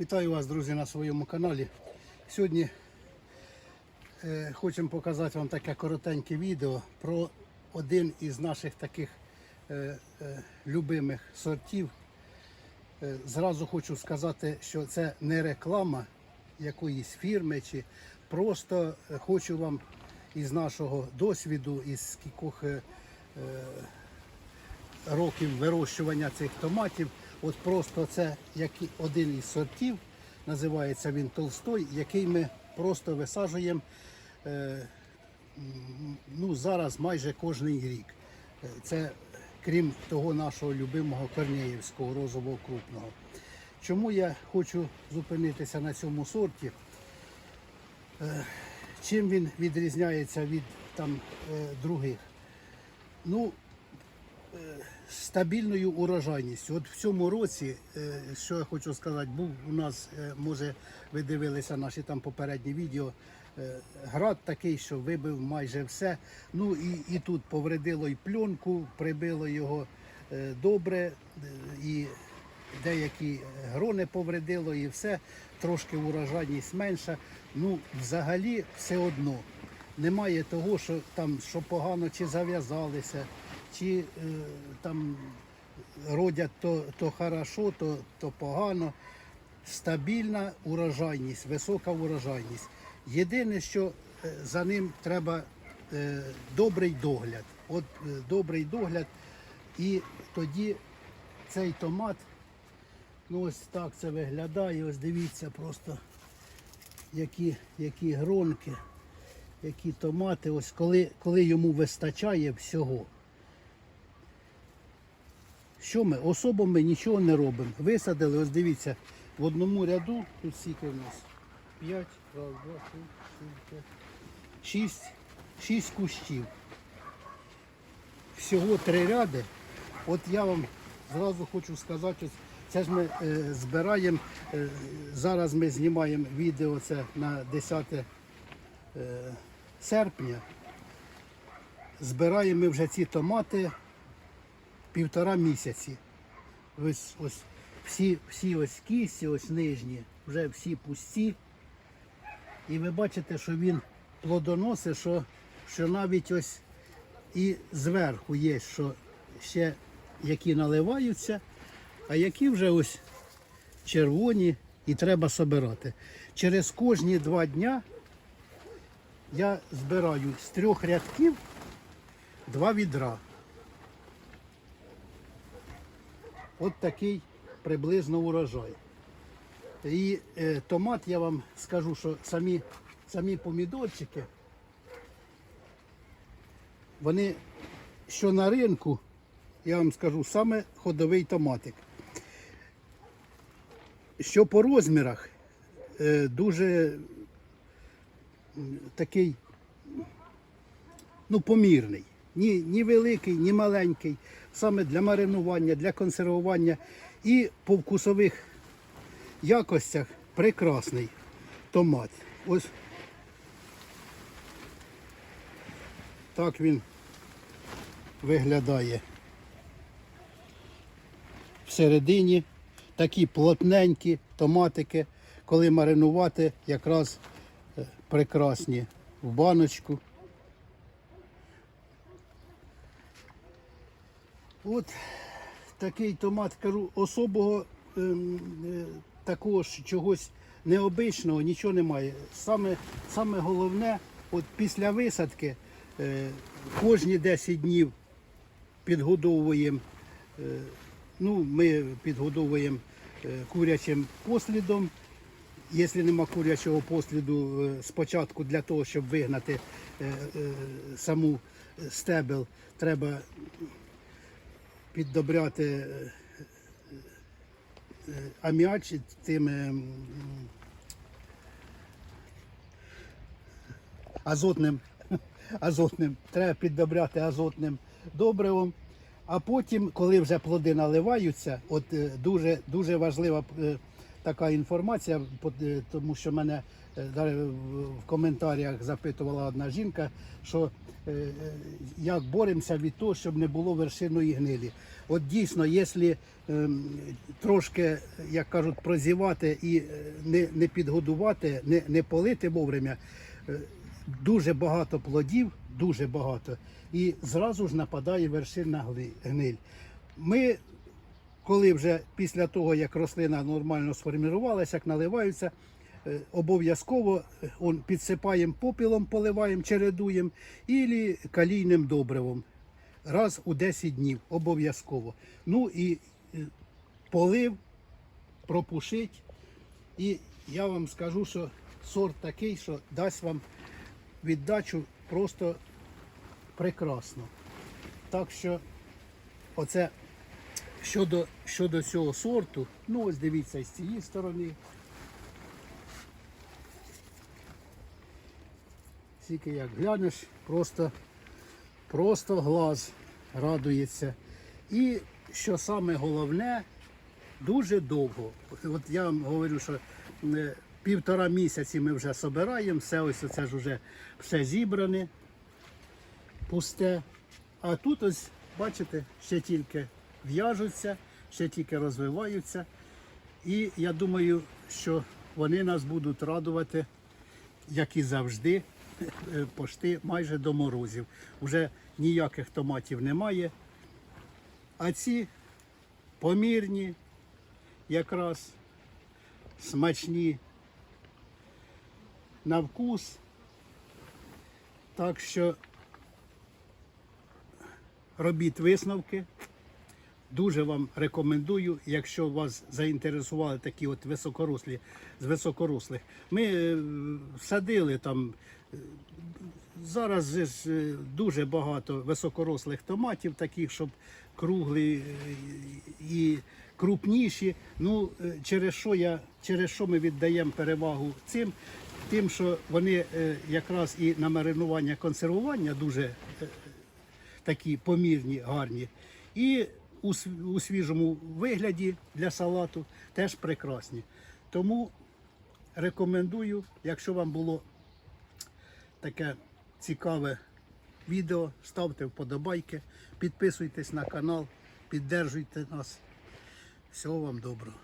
Вітаю вас, друзі, на своєму каналі. Сьогодні е, хочемо показати вам таке коротеньке відео про один із наших таких е, е, любимих сортів. Е, зразу хочу сказати, що це не реклама якоїсь фірми, чи просто е, хочу вам із нашого досвіду, із скількох е, років вирощування цих томатів. От просто це як один із сортів, називається він Толстой, який ми просто висаджуємо е, ну, зараз майже кожний рік. Е, Це крім того нашого любимого Корнеївського розового крупного. Чому я хочу зупинитися на цьому сорті? Е, Чим він відрізняється від там, других? Ну, стабільною урожайністю. От в цьому році, е, що я хочу сказати, був у нас, е, може, ви дивилися наші там попередні відео. е, Град такий, що вибив майже все. Ну і, і тут повредило і пленку, прибило його добре, і деякі грони повредило, і все. Трошки урожайність менша. Ну, взагалі, все одно. Немає того, що там що погано чи зав'язалися, чи е, там родять то, то хорошо, то, то погано. Стабільна урожайність, висока урожайність. Єдине, що е, за ним треба е, добрий догляд. От добрий догляд, і тоді цей томат, ну ось так це виглядає. Ось дивіться просто, які, які гронки, які томати. Ось коли, коли йому вистачає всього. Що ми? Особо ми нічого не робимо. Висадили, ось дивіться, в одному ряду, тут скільки в нас? П'ять, раз, два, три, чотири, п'ять. Шість, шість кущів. Всього три ряди. От я вам зразу хочу сказати, це ж ми е, збираємо. Е, зараз ми знімаємо відео це на 10 е, серпня. Збираємо ми вже ці томати півтора місяці. Ось, ось всі, всі ось кісті, ось нижні, вже всі пусті. І ви бачите, що він плодоносить, що, що навіть ось і зверху є, що ще які наливаються, а які вже ось червоні і треба собирати. Через кожні два дня я збираю з трьох рядків два відра. От такий приблизно урожай. І е, томат я вам скажу, що самі, самі помідорчики, вони що на ринку, я вам скажу, саме ходовий томатик. Що по розмірах, е, дуже такий ну, помірний. Ні, ні великий, ні маленький. Саме для маринування, для консервування. І по вкусових якостях прекрасний томат. Ось так він виглядає. Всередині такі плотненькі томатики, коли маринувати, якраз е, прекрасні в баночку. От такий томат, кажу, особого ем, е, такого ж чогось необичного, нічого немає. Саме, саме головне, от після висадки е, кожні 10 днів підгодовуємо, е, ну, ми підгодовуємо е, курячим послідом. Якщо нема курячого посліду, е, спочатку для того, щоб вигнати е, саму стебел, треба піддобряти е, е, аміач тим азотним, азотним, треба піддобряти азотним добривом. А потім, коли вже плоди наливаються, от е, дуже, дуже важлива така інформація, тому що мене в в коментарях запитувала одна жінка, що е, е, як боремося від того, щоб не було вершиної гнилі. От дійсно, якщо ем, трошки, як кажуть, прозівати і е, не, не підгодувати, не, не полити вовремя, е, дуже багато плодів, дуже багато, і зразу ж нападає вершинна гниль. Ми, коли вже після того, як рослина нормально сформірувалася, як наливаються, е, обов'язково е, підсипаємо попілом, поливаємо, чередуємо, і калійним добривом раз у 10 днів обов'язково. Ну і е, полив, пропушить. І я вам скажу, що сорт такий, що дасть вам віддачу просто прекрасно. Так що оце щодо, щодо цього сорту, ну ось дивіться з цієї сторони. Тільки як глянеш, просто просто глаз радується. І що саме головне, дуже довго. От я вам говорю, що е, півтора місяці ми вже збираємо, все ось це ж вже все зібране, пусте. А тут ось, бачите, ще тільки в'яжуться, ще тільки розвиваються. І я думаю, що вони нас будуть радувати, як і завжди, пошти майже до морозів. Уже ніяких томатів немає. А ці помірні, якраз смачні на вкус. Так що робіть висновки. Дуже вам рекомендую, якщо вас заінтересували такі от високорослі з високорослих. Ми е, садили там. Зараз ж е, дуже багато високорослих томатів, таких, щоб круглі е, і крупніші. Ну, е, через що я через що ми віддаємо перевагу цим, тим, що вони якраз і на маринування консервування дуже такі помірні, гарні. І у свіжому вигляді для салату теж прекрасні. Тому рекомендую, якщо вам було таке цікаве відео, ставте вподобайки, підписуйтесь на канал, піддержуйте нас. Всього вам доброго.